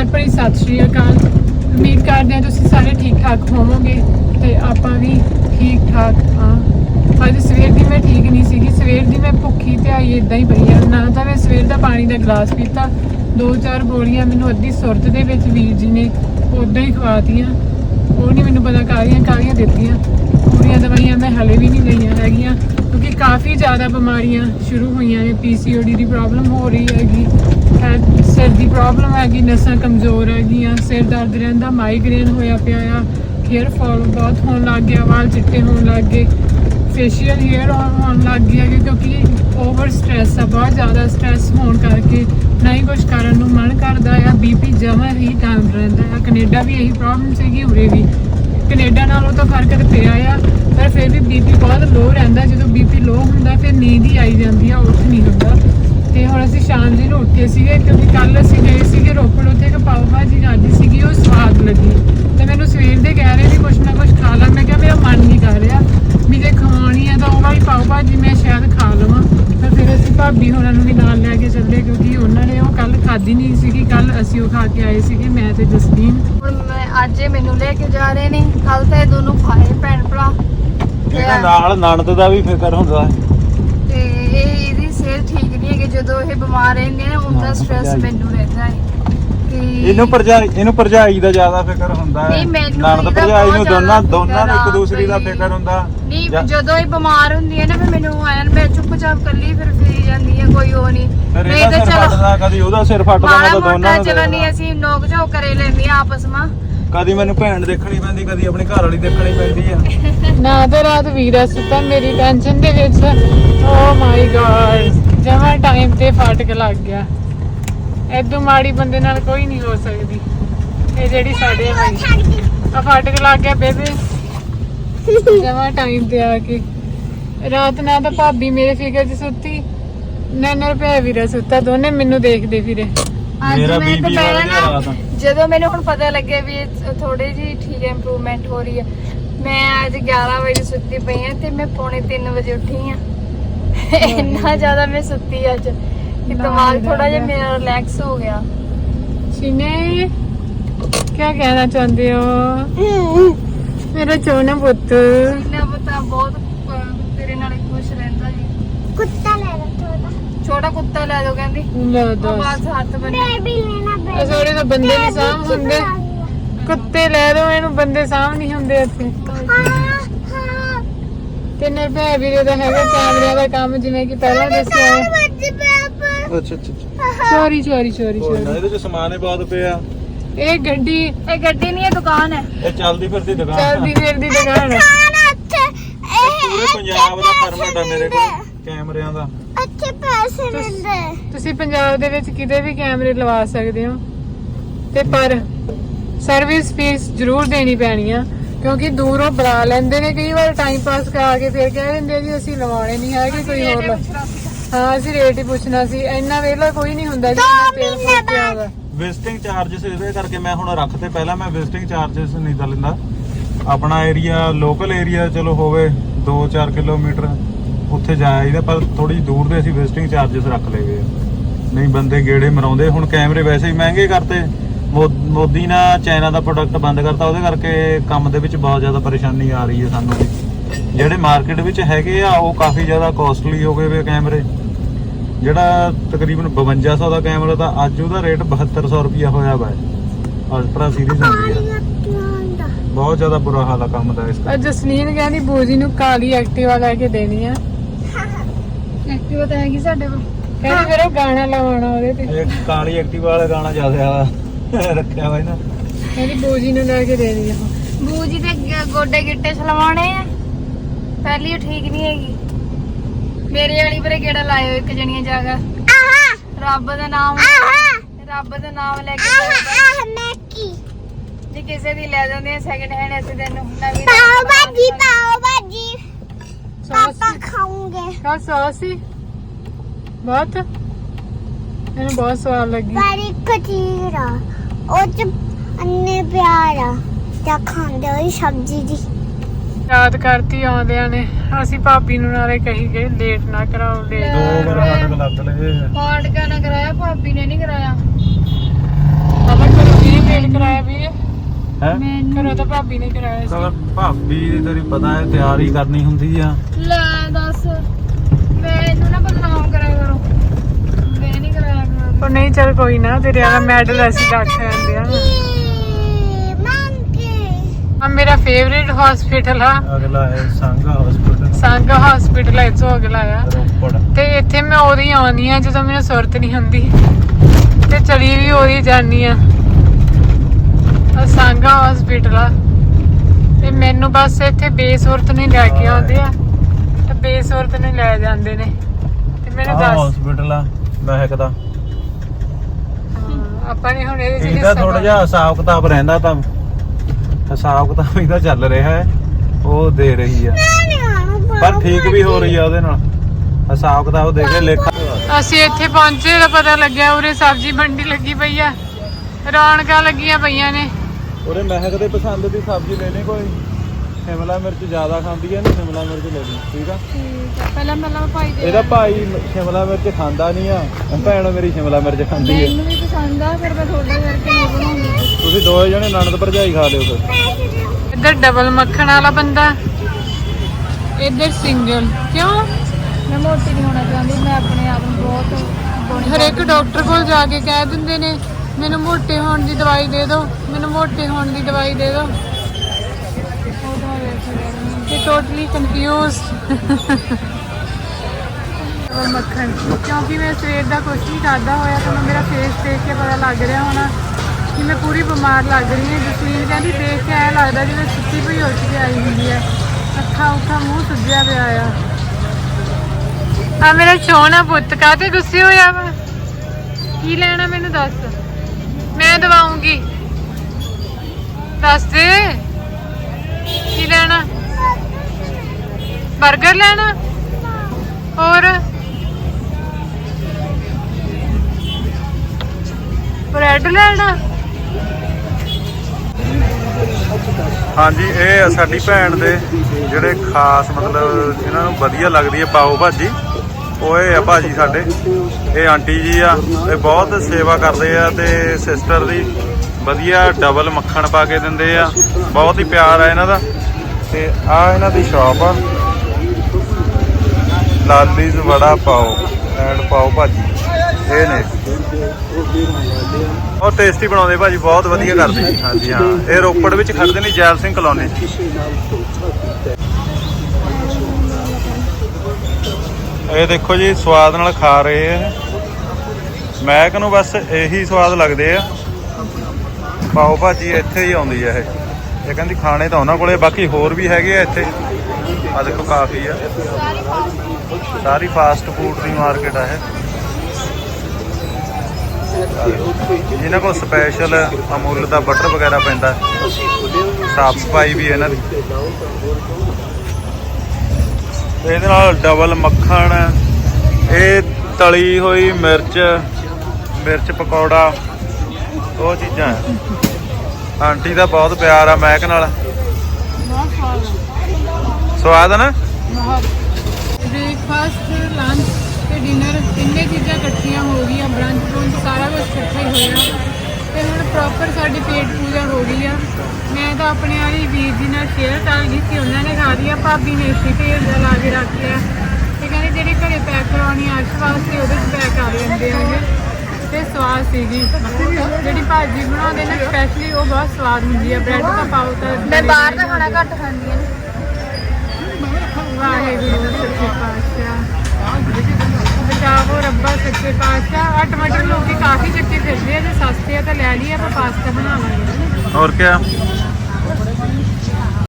ਪਿਆਰ ਭਰੀ ਸਤਿ ਸ਼੍ਰੀ ਅਕਾਲ। ਉਮੀਦ ਕਰਦੇ ਹਾਂ ਤੁਸੀਂ ਸਾਰੇ ਠੀਕ ਠਾਕ ਹੋਵੋਗੇ ਤੇ ਆਪਾਂ ਵੀ ਠੀਕ ਠਾਕ ਹਾਂ। ਅੱਜ ਸਵੇਰ ਦੀ ਮੈਂ ਠੀਕ ਨਹੀਂ ਸੀਗੀ। ਸਵੇਰ ਦੀ ਮੈਂ ਭੁੱਖੀ ਤੇ ਆਈ ਇਦਾਂ ਹੀ ਪਈ ਆ ਨਾ ਤਾਂ ਮੈਂ ਸਵੇਰ ਦਾ ਪਾਣੀ ਦਾ ਗਲਾਸ ਪੀਤਾ। ਦੋ ਚਾਰ ਗੋਲੀਆਂ ਮੈਨੂੰ ਅੱਧੀ ਸੁਰਤ ਦੇ ਵਿੱਚ ਵੀਰ ਜੀ ਨੇ ਉਦਾਂ ਹੀ ਖਵਾਤੀਆਂ। ਉਹ ਨਹੀਂ ਮੈਨੂੰ ਪਤਾ ਕਾਹਦੀਆਂ ਕਾਹਦੀਆਂ ਦਿੱਤੀਆਂ। ਪੂਰੀਆਂ ਦਵਾਈਆਂ ਮੈਂ ਹਲੇ ਵੀ ਨਹੀਂ ਲਈਆਂ ਹੈਗੀਆਂ। ਕਿਉਂਕਿ ਕਾਫੀ ਜ਼ਿਆਦਾ ਬਿਮਾਰੀਆਂ ਸ਼ੁਰੂ ਹੋਈਆਂ ਨੇ। ਪੀਸੀਓਡੀ ਦੀ ਪ੍ਰੋਬਲਮ ਹੋ ਰਹੀ ਹੈਗੀ। ਸਿਰ ਦੀ ਪ੍ਰੋਬਲਮ ਹੈਗੀ, ਨਸਾਂ ਕਮਜ਼ੋਰ ਹੈਗੀਆਂ, ਸਿਰ ਦਰਦ ਰਹਿੰਦਾ ਮਾਈਗ੍ਰੇਨ ਹੋਇਆ ਪਿਆ ਆ ਹੇਅਰ ਫਾਲ ਬਹੁਤ ਹੋਣ ਲੱਗ ਗਿਆ, ਵਾਲ ਚਿੱਟੇ ਹੋਣ ਲੱਗ ਗਏ ਫੇਸ਼ੀਅਲ ਹੇਅਰ ਹੋਣ ਲੱਗ ਗਿਆ ਕਿਉਂਕਿ ਓਵਰ ਸਟ੍ਰੈਸ ਆ, ਬਹੁਤ ਜ਼ਿਆਦਾ ਸਟ੍ਰੈਸ ਹੋਣ ਕਰਕੇ ਨਾ ਹੀ ਕੁਝ ਕਰਨ ਨੂੰ ਮਨ ਕਰਦਾ ਆ ਬੀਪੀ ਜਮਾ ਹੀ ਡਾਊਨ ਰਹਿੰਦਾ ਆ, ਕੈਨੇਡਾ ਵੀ ਇਹੀ ਪ੍ਰੋਬਲਮ ਸੀਗੀ, ਉਰੇ ਵੀ। ਕੈਨੇਡਾ ਨਾਲੋਂ ਤਾਂ ਫ਼ਰਕ ਤੇ ਪਿਆ ਆ, ਪਰ ਫਿਰ ਵੀ ਬੀਪੀ ਬਹੁਤ ਲੋ ਰਹਿੰਦਾ, ਜਦੋਂ ਬੀਪੀ ਲੋ ਹੁੰਦਾ, ਫਿਰ ਨੀਂਦ ਹੀ ਆਈ ਜਾਂਦੀ ਆ, ਉੱਠ ਨਹੀਂ ਹੁੰਦਾ। ਤੇ ਹੁਣ ਅਸੀਂ ਸ਼ਾਮ ਜੀ ਨੂੰ ਉੱਠੇ ਸੀਗੇ ਕਿਉਂਕਿ ਕੱਲ ਅਸੀਂ ਗਏ ਸੀਗੇ ਰੋਪੜ ਉੱਥੇ ਇੱਕ ਪਾਓ ਭਾਜੀ ਖਾਧੀ ਸੀਗੀ ਉਹ ਸਵਾਦ ਲੱਗੀ। ਤੇ ਮੈਨੂੰ ਸਵੇਰ ਦੇ ਕਹਿ ਰਹੇ ਵੀ ਕੁਛ ਨਾ ਕੁਛ ਖਾ ਲਾ। ਮੈਂ ਕਿਹਾ ਮੇਰਾ ਮਨ ਨਹੀਂ ਕਰ ਰਿਹਾ ਵੀ ਜੇ ਖਵਾਉਣੀ ਆ ਤਾਂ ਉਹ ਵਾਲੀ ਪਾਓ ਭਾਜੀ ਮੈਂ ਸ਼ਾਇਦ ਖਾ ਲਵਾਂ। ਤਾਂ ਫਿਰ ਅਸੀਂ ਭਾਬੀ ਹੋਰਾਂ ਨੂੰ ਵੀ ਨਾਲ ਲੈ ਕੇ ਚੱਲੇ ਕਿਉਂਕਿ ਉਹਨਾਂ ਨੇ ਉਹ ਕੱਲ ਖਾਧੀ ਨਹੀਂ ਸੀਗੀ ਕੱਲ ਅਸੀਂ ਉਹ ਖਾ ਕੇ ਆਏ ਸੀਗੇ ਮੈਂ ਤੇ ਜਸਦੀਨ ਹੁਣ ਮੈਂ ਅੱਜ ਇਹ ਮੈਨੂੰ ਲੈ ਕੇ ਜਾ ਰਹੇ ਨੇ ਕੱਲ ਤਾਂ ਇਹ ਦੋਨੋਂ ਖਾਏ ਭੈਣ ਭਰਾ ਤੇ ਇਹਦਾ ਨਾਲ ਨਣਦ ਦਾ ਵੀ ਫਿਕਰ ਹੁੰਦਾ। ਹੈ ਤੇ ਇਹ ਇਹਦੀ ਸਿਹਤ ਠੀਕ ਹੈਗੀ ਜਦੋਂ ਇਹ ਬਿਮਾਰ ਰਹਿੰਦੇ ਨੇ ਉਹਦਾ ਸਟ੍ਰੈਸ। ਮੈਨੂੰ ਰਹਿੰਦਾ ਹੈ ਕਿ ਇਹਨੂੰ ਭਰਜਾਈ ਇਹਨੂੰ ਭਰਜਾਈ ਦਾ ਜ਼ਿਆਦਾ ਫਿਕਰ ਹੁੰਦਾ ਹੈ। ਨਹੀਂ, ਮੈਨੂੰ ਨਣਦ ਇਹਦਾ ਭਰਜਾਈ ਨੂੰ ਬਹੁਤ ਦੋਨਾਂ ਜ਼ਿਆਦਾ ਦੋਨਾਂ ਨੂੰ ਇੱਕ ਫਿਕਰ ਆ, ਦੂਸਰੀ ਦਾ ਬਈ। ਫਿਕਰ ਹੁੰਦਾ। ਨਹੀਂ ਜਾਂ- ਜਦੋਂ ਇਹ ਬਿਮਾਰ ਹੁੰਦੀ ਹੈ ਨਾ ਫਿਰ ਮੈਨੂੰ ਆਇਆ ਮੈਂ ਚੁੱਪਚਾਪ ਕੱਲੀ ਫਿਰ ਫਿਰੀ ਜਾਂਦੀ ਹੈ ਕੋਈ ਉਹ ਨਹੀਂ। ਫਿਰ ਨਹੀਂ ਇਹਦਾ ਤਾਂ ਸਿਰ ਚਲੋ ਫੱਟਦਾ ਕਦੀ ਉਹਦਾ ਸਿਰ ਫੱਟਦਾ ਮਾੜਾ ਮੈਂ ਤਾਂ ਮੋਟਾ ਦੋਨਾਂ ਨੂੰ ਚਲੋ ਨਹੀਂ ਦੇਖਦਾ। ਅਸੀਂ ਨੋਕ ਝੋਕ ਕਰੇ ਲੈਂਦੇ ਆ ਆਪਸ ਵਿੱਚ। ਕਦੀ ਮੈਨੂੰ ਭੈਣ ਦੇਖਣੀ ਪੈਂਦੀ ਕਦੀ ਆਪਣੀ ਘਰ ਵਾਲੀ ਦੇਖਣੀ ਪੈਂਦੀ ਆ। ਨਾ ਤਾਂ ਰਾਤ ਵੀਰਾ ਸੁੱਤਾ ਮੇਰੀ ਟੈਨਸ਼ਨ ਦੇ ਵਿੱਚ। ਓ ਮਾਈ ਗॉड ਜਮਾ ਟਾਈਮ ਤੇ ਫਾਟਕ ਲੱਗ ਗਿਆ। ਐਦੋਂ ਮਾੜੀ ਬੰਦੇ ਨਾਲ ਕੋਈ ਨਹੀਂ ਹੋ ਸਕਦੀ। ਇਹ ਜਿਹੜੀ ਸਾਡੇ ਭਾਈ ਆ ਫਾਟਕ ਲੱਗ ਗਿਆ ਬੇਬੇ। ਜਮਾ ਟਾਈਮ ਤੇ ਆ ਕੇ। ਰਾਤ ਨਾ ਤਾਂ ਭਾਬੀ ਮੇਰੇ ਫਿਕਰ 'ਚ ਸੁੱਤੀ। ਨਾ ਨਾ ਰੁਪਏ ਵੀਰਾ ਸੁੱਤਾ ਦੋਨੇ ਮੈਨੂੰ ਦੇਖਦੇ ਫਿਰੇ। ਅੱਜ ਮੇਰਾ ਮੈਂ ਗਿਆ ਨਾ ਰਾਤ। ਜਦੋਂ ਮੈਨੂੰ ਹੁਣ ਪਤਾ ਲੱਗਿਆ ਵੀ ਥੋੜੀ ਜੀ ਠੀਕ ਹੈ ਇੰਪਰੂਵਮੈਂਟ ਹੋ ਰਹੀ ਹੈ ਮੈਂ ਅੱਜ 11 ਵਜੇ ਸੁੱਤੀ ਪਈ ਹਾਂ ਤੇ ਮੈਂ ਪੌਣੇ 3 ਵਜੇ ਉੱਠੀ ਹਾਂ। ਇੰਨਾ ਜ਼ਿਆਦਾ ਮੈਂ ਸੁੱਤੀ ਅੱਜ। ਕਿ ਦਿਮਾਗ ਥੋੜਾ ਜਿਹਾ। ਮੇਰਾ ਰਿਲੈਕਸ ਹੋ ਗਿਆ। ਸੀਨੇ ਕੀ ਕਹਿਣਾ ਚਾਹੁੰਦੇ ਹੋ? ਮੇਰਾ ਚੋਨਾ ਪੁੱਤ। ਬਹੁਤ ਤੇਰੇ ਨਾਲ ਖੁਸ਼ ਰਹਿੰਦਾ ਜੀ। ਕੁੱਤਾ ਲੈ ਲਓ ਛੋਟਾ ਕੁੱਤਾ ਲੈ ਦੋ ਕਹਿੰਦੀ। ਲੈ ਦੱਸ। ਬਾਅਦ ਹੱਥ ਬੰਨੇ ਬੇਬੀ ਲੈਣਾ ਬੇਬੀ ਅਸੋੜੇ ਤਾਂ ਬੰਦੇ ਨਹੀਂ ਸਾਂਭ ਹੁੰਦੇ। ਕੁੱਤੇ ਲੈ ਦੋ ਇਹਨੂੰ ਬੰਦੇ ਸਾਂਭ ਨਹੀਂ ਹੁੰਦੇ ਇੱਥੇ। ਤੇ ਨਿਰਭੈ ਵੀਰੇ ਦਾ ਹੈਗਾ ਕੈਮਰਿਆਂ ਦਾ ਕੰਮ ਜਿਵੇਂ ਕਿ ਪਹਿਲਾਂ ਦੱਸਿਆ ਹੈ। ਬੱਜ ਬੇਬੀ ਅੱਛਾ ਅੱਛਾ ਚੋਰੀ ਚੋਰੀ ਚੋਰੀ ਕੋਈ ਨਾ ਚੋਰੀ ਇਹਦੇ ਚ ਸਮਾਨ ਹੀ ਬਹੁਤ ਪਿਆ। ਇਹ ਗੱਡੀ ਇਹ ਗੱਡੀ ਨਹੀਂ ਇਹ ਦੁਕਾਨ ਹੈ। ਇਹ ਚੱਲਦੀ ਫਿਰਦੀ ਦੁਕਾਨ ਚੱਲਦੀ ਫਿਰਦੀ ਦੁਕਾਨ ਹੈ। ਖਾਣਾ ਅੱਛੇ ਇਹ ਪੂਰੇ ਪੰਜਾਬ ਦਾ ਪਰਮਿਟ ਆ ਮੇਰੇ ਕੋਲ ਕੈਮਰਿਆਂ ਦਾ। ਅੱਛੇ ਪੈਸੇ ਮਿਲਦੇ। ਤੁਸੀਂ ਪੰਜਾਬ ਦੇ ਵਿੱਚ ਕਿਤੇ ਵੀ ਕੈਮਰੇ ਲਵਾ ਸਕਦੇ ਹੋ। ਤੇ ਪਰ ਸਰਵਿਸ ਫੀਸ ਜ਼ਰੂਰ ਦੇਣੀ ਪੈਣੀ ਆ। ਕਿਉਂਕਿ ਦੂਰੋਂ ਬੁਲਾ ਲੈਂਦੇ ਨੇ ਕਈ ਵਾਰ ਟਾਈਮ ਪਾਸ ਕਰਾ ਕੇ ਫਿਰ ਕਹਿ ਦਿੰਦੇ ਜੀ ਅਸੀਂ ਲਵਾਉਣੇ ਨਹੀਂ ਹੈਗੇ ਕੋਈ ਹੋਰ ਹਾਂ ਅਸੀਂ ਰੇਟ ਹੀ ਪੁੱਛਣਾ ਸੀ। ਇੰਨਾ ਵੇਲਾ ਕੋਈ ਨਹੀਂ ਹੁੰਦਾ ਜੀ ਤੇਲ ਫੂਕ ਕੇ ਆਉਂਦਾ ਵਿਜ਼ਿਟਿੰਗ ਚਾਰजेस ਇਹਦੇ ਕਰਕੇ ਮੈਂ ਹੁਣ ਰੱਖਦੇ ਪਹਿਲਾਂ ਮੈਂ ਵਿਜ਼ਿਟਿੰਗ ਚਾਰजेस ਨਹੀਂ ਦਾ ਲੈਂਦਾ। ਆਪਣਾ ਏਰੀਆ ਲੋਕਲ ਏਰੀਆ ਚਲੋ ਹੋਵੇ 2-4 ਕਿਲੋਮੀਟਰ ਉੱਥੇ ਜਾਇਆ ਇਹਦਾ ਪਰ ਥੋੜੀ ਦੂਰ ਦੇ ਅਸੀਂ ਵਿਜ਼ਿਟਿੰਗ ਚਾਰजेस ਰੱਖ ਲਏ ਨਹੀਂ ਬੰਦੇ ਗੇੜੇ ਮਰਾਉਂਦੇ। ਹੁਣ ਕੈਮਰੇ ਵੈਸੇ ਹੀ ਮਹਿੰਗੇ ਕਰਤੇ। ਮੋਦੀ ਨੇ ਚਾਈਨਾ ਦਾ ਪ੍ਰੋਡਕਟ ਬੰਦ ਕਰਤਾ ਉਹਦੇ ਕਰਕੇ ਕੰਮ ਦੇ ਵਿੱਚ ਬਹੁਤ ਜ਼ਿਆਦਾ ਪਰੇਸ਼ਾਨੀ ਆ ਰਹੀ ਹੈ ਸਾਨੂੰ ਵੀ। ਜਿਹੜੇ ਮਾਰਕੀਟ ਵਿੱਚ ਹੈਗੇ ਆ ਉਹ ਕਾਫੀ ਜ਼ਿਆਦਾ ਕਾਸਟਲੀ ਹੋ ਗਏ ਵੇ ਕੈਮਰੇ। ਜਿਹੜਾ ਤਕਰੀਬਨ 5200 ਦਾ ਕੈਮਰਾ ਤਾਂ ਅੱਜ ਉਹਦਾ ਰੇਟ 7200 ਰੁਪਿਆ ਹੋਇਆ ਵਾ। ਅਲਟਰਾ ਸੀਰੀਜ਼ ਹੁੰਦੀ ਆ। ਬਹੁਤ ਜ਼ਿਆਦਾ ਬੁਰਾ ਹਾਲ ਆ ਕੰਮ ਦਾ ਇਸ ਅੱਜ ਜਸਲੀਨ ਕਹਿੰਦੀ ਬੂਜੀ ਨੂੰ ਕਾਲੀ ਐਕਟਿਵਾ ਲੈ ਕੇ ਦੇਣੀ ਆ। ਐਕਟਿਵਾ ਤਾਂ ਹੈਗੀ ਸਾਡੇ ਕੋਲ। ਕਹਿੰਦੀ ਫਿਰ ਉਹ ਗਾਣਾ ਲਵਾਉਣਾ ਉਹਦੇ ਤੇ। ਇਹ ਕਾਲੀ ਐਕਟਿਵਾ ਵਾਲਾ ਗਾਣਾ ਜ਼ਿਆਦਾ ਆ। ਰੱਖਿਆ ਵਾ ਇਹਨਾਂ ਕਹਿੰਦੀ ਬੂਜੀ ਨੂੰ ਲੈ ਕੇ ਦੇਣੀ ਆ। ਬੂਜੀ ਦੇ ਗ- ਗੋਡੇ ਗਿੱਟੇ ਛਲਵਾਣੇ ਆ। ਪਹਿਲੀ ਉਹ ਠੀਕ ਨਹੀਂ ਹੈਗੀ। ਮੇਰੇ ਵਾਲੀ ਪਰੇ ਗੇੜਾ ਲਾਇਓ ਇੱਕ ਜਣੀਆਂ ਜਾਗਾ ਆਹਾ ਰੱਬ ਦਾ ਨਾਮ ਆਹਾ ਰੱਬ ਦਾ ਨਾਮ ਲੈ ਕੇ ਮੈਕੀ ਜੇ ਕਿਸੇ ਦੀ ਲੈ ਜਾਂਦੇ ਆ ਸੈਕਿੰਡ ਹੈਂਡ ਅਸੀਂ ਤੈਨੂੰ ਨਵੀਂ ਪਾਓ ਭਾਜੀ ਪਾਓ ਭਾਜੀ। ਸੌਸ ਪਾਪਾ ਖਾਉਂਗੇ ਕਾ ਸੌਸ ਸੀ? ਬਹੁਤ। ਇਹਨੂੰ ਬਹੁਤ ਸਵਾਦ ਲੱਗੀ। ਬੜੀ ਕਟੀਰਾ ਉਹ ਚ ਅੰਨੇ ਪਿਆਰਾ ਤਾਂ ਖਾਂਦੇ ਹੋਈ ਸਬਜ਼ੀ ਦੀ। ਯਾਦ ਕਰਤੀ ਆਉਂਦਿਆਂ ਨੇ ਅਸੀਂ ਭਾਬੀ ਨੂੰ ਨਾਲੇ ਕਹੀ ਗਏ ਲੇਟ ਨਾ ਕਰਾਓ ਲੇਟ ਦੋ ਵਾਰ ਹੱਥ ਲੱਗ ਲਏ ਪਾਟਕਾ ਨਾ ਕਰਾਇਆ ਭਾਬੀ ਨੇ ਨਹੀਂ ਕਰਾਇਆ? ਪਤਾ ਕਰੋ ਕਮਰਾ ਤਾਂ ਭਾਬੀ ਨੇ ਕਰਾਇਆ ਸੀ। ਭਾਬੀ ਦੀ ਤੇਰੀ ਪਤਾ ਹੈ ਤਿਆਰੀ ਕਰਨੀ ਹੁੰਦੀ ਆ। ਲੈ ਦੱਸ ਮੈਂ ਇਹਨੂੰ ਨਾ ਬਦਨਾਮ ਕਰਿਆ ਕਰੋ ਮੈਂ ਨਹੀਂ ਕਰਾਇਆ ਕਰੋ ਉਹ ਨਹੀਂ ਚੱਲ ਕੋਈ ਨਾ ਤੇਰੇ ਵਾਲਾ ਮੈਡਲ ਅਸੀਂ ਰੱਖ ਲੈਂਦੇ ਆ। ਮੰਕੀ ਆ ਮੇਰਾ ਫੇਵਰੇਟ ਹਸਪੀਟਲ ਆ। ਅਗਲਾ ਹੈ ਸੰਘਾ ਹਸਪੀਟਲ ਸੰਗਾ ਹਸਪੀਟਲ ਹੈ ਇਥੋਂ ਅਗਲਾ ਆ। ਤੇ ਇੱਥੇ ਮੈਂ ਉਹਦੀ ਆਉਂਦੀ ਆ ਜਦੋਂ ਮੈਨੂੰ ਸੁਰਤ ਨਹੀਂ ਹੁੰਦੀ। ਤੇ ਚਲੀ ਵੀ ਉਹਦੀ ਜਾਂਦੀ ਆ। ਆ ਸੰਗਾ ਹਸਪੀਟਲ ਆ। ਤੇ ਮੈਨੂੰ ਬਸ ਇੱਥੇ ਬੇਸੁਰਤ ਨਹੀਂ ਲੈ ਕੇ ਆਉਂਦੇ ਆ। ਤੇ ਬੇਸੁਰਤ ਨਹੀਂ ਲੈ ਜਾਂਦੇ ਨੇ। ਤੇ ਮੈਨੂੰ ਦੱਸ। ਹਸਪੀਟਲ ਆ ਮਹਿਕ ਦਾ। ਆਪਾਂ ਨੇ ਹੁਣ ਇਹਦੇ ਚ ਇਹਦਾ ਥੋੜਾ ਜਿਹਾ ਹਿਸਾਬ ਕਿਤਾਬ ਰਹਿੰਦਾ ਤਾਂ। ਹਿਸਾਬ ਕਿਤਾਬ ਇਹਦਾ ਚੱਲ ਰਿਹਾ ਹੈ। ਉਹ ਦੇ ਰਹੀ ਆ। ਪਰ ਠੀਕ ਵੀ ਹੋ ਰਹੀ ਆ ਉਹਦੇ ਨਾਲ। ਹਿਸਾਬ ਕਿਤਾਬ ਦੇ ਕੇ ਲੇਖਾ ਅਸੀਂ ਇੱਥੇ ਪਹੁੰਚੇ ਤਾਂ ਪਤਾ ਲੱਗਿਆ ਉਰੇ ਸਬਜ਼ੀ ਮੰਡੀ ਲੱਗੀ ਪਈ ਆ। ਰੌਣਕਾਂ ਲੱਗੀਆਂ ਪਈਆਂ ਨੇ। ਉਹਦੇ ਮਹਿਕ ਦੇ ਪਸੰਦ ਦੀ ਸਬਜ਼ੀ ਲੈਣੀ ਕੋਈ? ਸ਼ਿਮਲਾ ਮਿਰਚ ਜ਼ਿਆਦਾ ਖਾਂਦੀ ਹੈ ਨਾ ਸ਼ਿਮਲਾ ਮਿਰਚ ਲੈ ਲਈ ਠੀਕ ਆ? ਠੀਕ ਆ ਪਹਿਲਾਂ ਪਹਿਲਾਂ ਭਾਈ ਦੇ ਇਹਦਾ ਭਾਈ ਸ਼ਿਮਲਾ ਮਿਰਚ ਖਾਂਦਾ ਨਹੀਂ ਆ ਭੈਣ ਮੇਰੀ ਸ਼ਿਮਲਾ ਮਿਰਚ ਖਾਂਦੀ ਹੈ ਮੈਨੂੰ ਵੀ ਪਸੰਦ ਆ ਫਿਰ ਮੈਂ ਤੁਹਾਡੇ ਕਰਕੇ ਨਹੀਂ ਬਣਾਉਂਦੀ। ਤੁਸੀਂ ਦੋਏ ਜਣੇ ਨਣਦ ਭਰਜਾਈ ਖਾ ਲਿਓ ਫਿਰ। ਇੱਧਰ ਡਬਲ ਮੱਖਣ ਵਾਲਾ ਬੰਦਾ ਇੱਧਰ ਸਿੰਗਲ। ਕਿਉਂ? ਮੈਂ ਮੋਟੀ ਨਹੀਂ ਹੋਣਾ ਚਾਹੁੰਦੀ ਮੈਂ ਆਪਣੇ ਆਪ ਨੂੰ ਬਹੁਤ ਹਰੇਕ ਡਾਕਟਰ ਕੋਲ ਜਾ ਕੇ ਕਹਿ ਦਿੰਦੇ ਨੇ ਮੈਨੂੰ ਮੋਟੇ ਹੋਣ ਦੀ ਦਵਾਈ ਦੇ ਦਿਓ ਮੈਨੂੰ ਮੋਟੇ ਹੋਣ ਦੀ ਦਵਾਈ ਦੇ ਦਿਓ। ਟੋਟਲੀ ਕੰਫਿਊਜ਼ਡ ਡਬਲ ਮੱਖਣ ਕਿਉਂਕਿ ਮੈਂ ਸਵੇਰ ਦਾ ਕੁਝ ਨਹੀਂ ਖਾਦਾ ਹੋਇਆ ਤੁਹਾਨੂੰ ਮੇਰਾ ਫੇਸ ਦੇਖ ਕੇ ਪਤਾ ਲੱਗ ਰਿਹਾ ਹੋਣਾ ਕਿ ਮੈਂ ਪੂਰੀ ਬਿਮਾਰ ਲੱਗ ਰਹੀ ਹਾਂ। ਜਸਲੀਨ ਕਹਿੰਦੀ ਦੇਖ ਕੇ ਐ ਲੱਗਦਾ ਜਿਵੇਂ ਸੁੱਤੀ ਪਈ ਉੱਠ ਕੇ ਆਈ ਹੁੰਦੀ ਹੈ। ਅੱਖਾਂ ਉੱਖਾਂ ਮੂੰਹ ਸੁੱਜਿਆ ਪਿਆ ਆ। ਆ ਮੇਰਾ ਛੋਣਾ ਪੁੱਤ ਕਾਤੇ ਗੁੱਸੇ ਹੋਇਆ ਵਾ? ਕੀ ਲੈਣਾ ਮੈਨੂੰ ਦੱਸ? ਮੈਂ ਦਵਾਉਂਗੀ। ਦੱਸ। ਦੇ 버ਗਰ ਲੈਣਾ? ਹੋਰ? ਬ੍ਰੈਡ ਲੈਣਾ? ਹਾਂਜੀ, ਇਹ ਆ ਸਾਡੀ ਭੈਣ ਦੇ ਜਿਹੜੇ ਖਾਸ ਮਤਲਬ ਇਹਨਾਂ ਨੂੰ ਵਧੀਆ ਲੱਗਦੀ ਹੈ ਪਾਓ ਭਾਜੀ। ਉਹ ਇਹ ਆ ਭਾਜੀ ਸਾਡੇ। ਇਹ ਆਂਟੀ ਜੀ ਆ। ਇਹ ਬਹੁਤ ਸੇਵਾ ਕਰਦੇ ਆ ਤੇ ਸਿਸਟਰ ਦੀ ਵਧੀਆ ਡਬਲ ਮੱਖਣ ਪਾ ਕੇ ਦਿੰਦੇ ਆ। ਬਹੁਤ ਹੀ ਪਿਆਰ ਆ ਇਹਨਾਂ ਦਾ। ਤੇ ਆ ਇਹਨਾਂ ਦੀ ਸ਼ਾਪ ਆ। ਲਾਲੀਜ਼ ਵੜਾ ਪਾਓ ਐਂਡ ਪਾਓ ਭਾਜੀ। ਇਹ ਨੇ। ਉਹ ਟੇਸਟੀ ਬਣਾਉਂਦੇ ਭਾਜੀ, ਬਹੁਤ ਵਧੀਆ ਕਰਦੇ। ਜੀ ਹਾਂਜੀ, ਹਾਂ। ਇਹ ਰੋਪੜ ਵਿੱਚ ਖੜਦੇ ਨੇ ਜੈਲ ਸਿੰਘ ਕਲੋਨੀ। ਇਹ ਦੇਖੋ ਜੀ, ਸਵਾਦ ਨਾਲ ਖਾ ਰਹੇ ਆ। ਮੈਕ ਨੂੰ ਬਸ ਇਹੀ ਸਵਾਦ ਲੱਗਦੇ ਆ। ਪਾਓ ਭਾਜੀ, ਇੱਥੇ ਹੀ ਆਉਂਦੀ ਆ ਇਹ। ਇਹ ਕਹਿੰਦੀ ਖਾਣੇ ਤਾਂ ਉਹਨਾਂ ਕੋਲੇ ਬਾਕੀ ਹੋਰ ਵੀ ਹੈਗੇ ਆ ਇੱਥੇ। ਆ ਦੇਖੋ, ਕਾਫੀ ਆ। ਸਾਰੀ ਫਾਸਟ ਫੂਡ ਦੀ ਮਾਰਕੀਟ ਆ ਇਹ। ਇਹਨਾਂ ਕੋਲ ਸਪੈਸ਼ਲ ਅਮੁੱਲ ਦਾ ਬਟਰ ਵਗੈਰਾ ਪੈਂਦਾ ਸਾਫ਼ ਸਫ਼ਾਈ ਵੀ ਹੈ ਇਹਨਾਂ ਦੀ। ਤੇ ਇਹਦੇ ਨਾਲ ਡਬਲ ਮੱਖਣ ਇਹ ਤਲੀ ਹੋਈ ਮਿਰਚ ਮਿਰਚ ਪਕੌੜਾ ਉਹ ਚੀਜ਼ਾਂ ਹੈ ਆਂਟੀ ਦਾ ਬਹੁਤ ਪਿਆਰ ਆ ਮੈਕ ਨਾਲ? ਬਹੁਤ ਸਵਾਦ ਸਵਾਦ ਆ ਨਾ? ਬਹੁਤ। ਬ੍ਰੇਕਫਾਸਟ ਲੰਚ ਤੇ ਡਿਨਰ ਤਿੰਨੇ ਚੀਜ਼ਾਂ ਇਕੱਠੀਆਂ ਹੋ ਗਈਆਂ ਬ੍ਰੰਚ ਬ੍ਰੰਚ ਸਾਰਾ ਕੁਝ ਇਕੱਠਾ ਹੀ ਹੋਇਆ। ਤੇ ਹੁਣ ਪ੍ਰੋਪਰ ਸਾਡੀ ਪੇਟ ਪੂਜਾ ਹੋ ਗਈ ਆ। ਮੈਂ ਤਾਂ ਆਪਣੇ ਵਾਲੀ ਵੀਰ ਜੀ ਨਾਲ ਸ਼ੇਅਰ ਕਰ ਲਈ ਸੀ ਉਹਨਾਂ ਨੇ ਖਾ ਲਈ ਆ ਭਾਬੀ ਨੇ ਇਸੇ ਢੇਰ ਦਾ ਲਾ ਕੇ ਰੱਖ ਲਿਆ ਤੇ ਕਹਿੰਦੇ ਜਿਹੜੇ ਘਰੇ ਪੈਕ ਕਰਵਾਉਣੀ ਆ ਅਰਸ਼ ਵਾਸਤੇ ਉਹਦੇ ਚ ਪੈਕ ਕਰ ਲੈਂਦੇ ਹੈਗੇ ਤੇ ਸਵਾਦ ਸੀਗੀ। ਜਿਹੜੀ ਭਾਜੀ ਬਣਾਉਂਦੇ ਨੇ ਸਪੈਸ਼ਲੀ ਉਹ ਬਹੁਤ ਸਵਾਦ ਹੁੰਦੀ ਆ। ਬ੍ਰੈਡ ਦਾ ਪਾਓ ਤਾਂ ਮੈਂ ਬਾਹਰ ਦਾ ਖਾਣਾ ਘੱਟ ਖਾਂਦੀ ਹਾਂ ਵਾਹਿਗੁਰੂ ਸੱਚੇ ਪਾਤਸ਼ਾਹ ਬਚਾਵੋ ਰੱਬਾ, ਸੱਚੇ ਪਾਤਸ਼ਾਹ। ਆ ਟਮਾਟਰ ਲੋਕੀ ਕਾਫੀ ਚੱਕੇ ਫਿਰਦੇ ਆ ਤੇ ਸਸਤੇ ਆ ਤਾਂ ਲੈ ਲਈਏ, ਆਪਾਂ ਪਾਸਤਾ ਬਣਾ ਲਾਂਗੇ ਹੋਰ ਕੀ